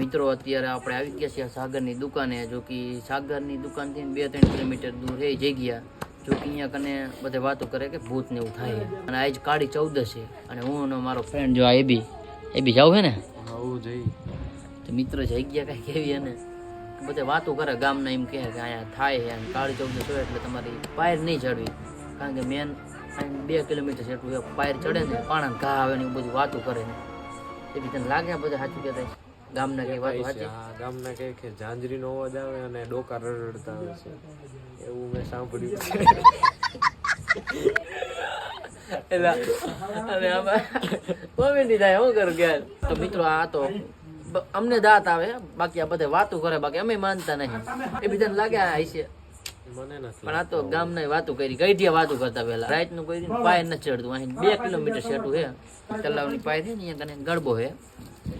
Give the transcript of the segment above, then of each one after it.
મિત્રો અત્યારે આપણે આવી ગયા છીએ સાગરની દુકાને જો કે સાગરની દુકાનથી બે ત્રણ કિલોમીટર દૂર એ જગ્યા જો કે અહીંયા કને બધે વાતો કરે કે ભૂત ને એવું થાય. અને આજ કાળી ચૌદશ છે અને હું અને મારો ફ્રેન્ડ જો આ એ બી જાવ છે ને? આવું જઈ. તો મિત્ર જઈ ગયા કાંઈ કેવી અને બધે વાતો કરે ગામના એમ કહે કે અહીંયા થાય છે અને કાળી ચૌદશ હોય એટલે તમારી પાયર નહીં ચડવી. કારણ કે મેન બે કિલોમીટર જેટલું પાયર ચડે ને પાણા ઘા આવે ને એવું બધું વાતો કરે ને. એ બી તને લાગે બધા સાચું કહેતા છે? ગામના કઈ વાત વાંચી હા ગામના કઈ કે ઝાંઝરીનો અવાજ આવે અને ડોકા રડતા આવે છે. એવું મેં સાંભળ્યું છે. એટલે અને કોમેડી થાય શું કરું કે તો મિત્રો આ તો અમને દાંત આવે બાકી આ બધે વાતો કરે બાકી અમે માનતા નહીં. એ બીજાને લાગે આ હશે. પણ આ તો ગામના વાતો કરી ગઈઢિયા વાતો કરતા પહેલા. રાતનું કોઈ પાય નથી ચડતું અહીં બે કિલોમીટર છે. તલાવની પાય છે ને અહીંયા કને ગરબો છે.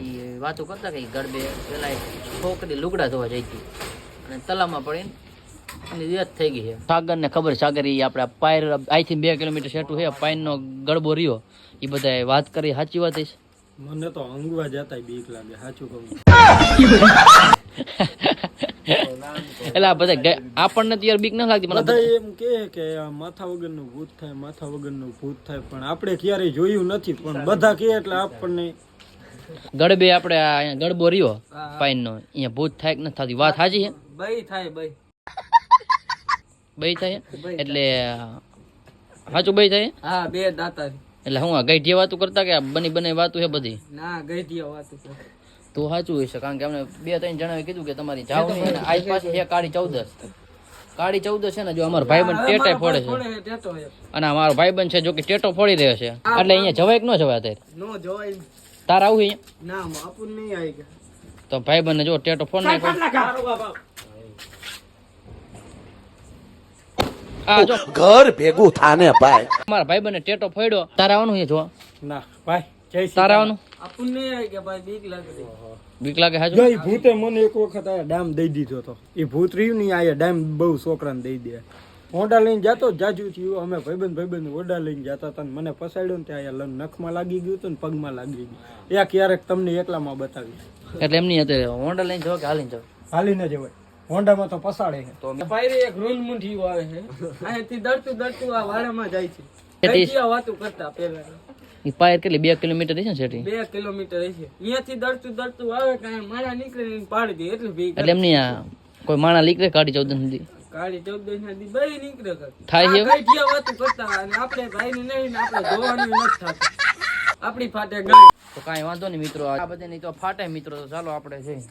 એ વાતો કરતા કે ગરબે પેલા છોકરી લુગડા ધોવા જઈ હતી. અને તલાવમાં પડીને એની ડેથ થઈ ગઈ છે. સાગર ને ખબર સાગર એ આપણે પાયર અહીંથી બે કિલોમીટર સેટું છે પાયરનો ગરબો રહ્યો. એ બધા વાત કરી સાચી વાત છે? મને તો અંગવા જતા બીક લાગે સાચું કહું. એટલે આ બધા આપણને તો યાર બીક ના લાગતી બધા એમ કે કે આ માથા વગરનું ભૂત થાય માથા વગરનું ભૂત થાય પણ આપણે ક્યારેય જોયું નથી પણ બધા કહે એટલે આપણને ગડબે આપણે આ ગડબો રહ્યો. પાઈનનો અહીંયા ભૂત થાય કે નથી થતી? વાત સાચી છે? બઈ થાય બઈ. બઈ થાય? એટલે સાચું બઈ થાય? હા બે દાતા એટલે હું આ ગઈઢી વાતું કરતા કે બની બને વાતું છે બધી? ના ગઈઢિયા વાતું છે. તો સાચું હશે કારણ કે અમને બે ત્રણ જણાવે કીધું કે તમારી જાવ નહીં અને આસપાસ છે. કાળી ચૌદસ કાળી ચૌદસ છે ને જો અમારો ભાઈબંધ ટેટા ફોડે છે. છે અને અમારો ભાઈબંધ છે જો કે ટેટો ફોડી રહ્યો છે. એટલે અહીંયા જવાય કે ન જવાય અત્યારે? નો જોવાય. તાર આવું હે ના માપુન નહીં આવી ગયા. તો ભાઈબંધને જો ટેટો ફોડ નાખ્યો. આ જો. ઘર ભેગું થાને ભાઈ. મારા ભાઈબંધને ટેટો ફોડ્યો. તાર આવવાનું છે જો. ના ભાઈ જય આવવાનું? આપુન નહીં આવી ગયા ભાઈ બીક લાગે બીક લાગે હાજુ? જો ભૂતે મને એક વખત આ ડામ દઈ દીધો હતો એ ભૂત રહ્યું નહીં આ ડામ બહુ છોકરાને દઈ દે. ઓંડા લઈને જતો જાજુ થયું. અમે ભાઈબંધ ભાઈબંધ ઓડા લઈને જતા હતા મને ફસાડ્યો ને ત્યાં લન નખમાં લાગી ગયું હતું ને પગમાં લાગી ગયું. એ ક્યારેક તમને એકલામાં બતાવી એટલે એમની અત્યારે હોન્ડા લઈને જવા કે હાલીને જવા હાલીને જવાય હોન્ડામાં તો પસાડે છે. તો ભાઈ એક રૂલ મુંઠી આવે છે. અહીંથી દડતું દડતું આ વાડામાં જાય છે. કેટલી? વાતું કરતા પેલા એ પાયર કેટલી? બે કિલોમીટર છે ને સેટી બે કિલોમીટર હશે. અહીંયાથી દડતું દડતું આવે કાંઈ માણા નીકળે પાડી દે. એટલે એટલે એમની આ કોઈ માણા નીકળે કાઢી ચૌદ સુધી? કાળી ચૌદશ ના દી ભાઈ નીકળે થાય છે ગાંઠિયા વાતું કરતા અને આપણે ભાઈ ની નહીં આપણે જોવાની નથી થતું. આપણી ફાટે ગઈ તો કાંઈ વાંધો નહીં મિત્રો આ બધી નહીં તો ફાટે મિત્રો તો ચાલો આપણે જઈએ.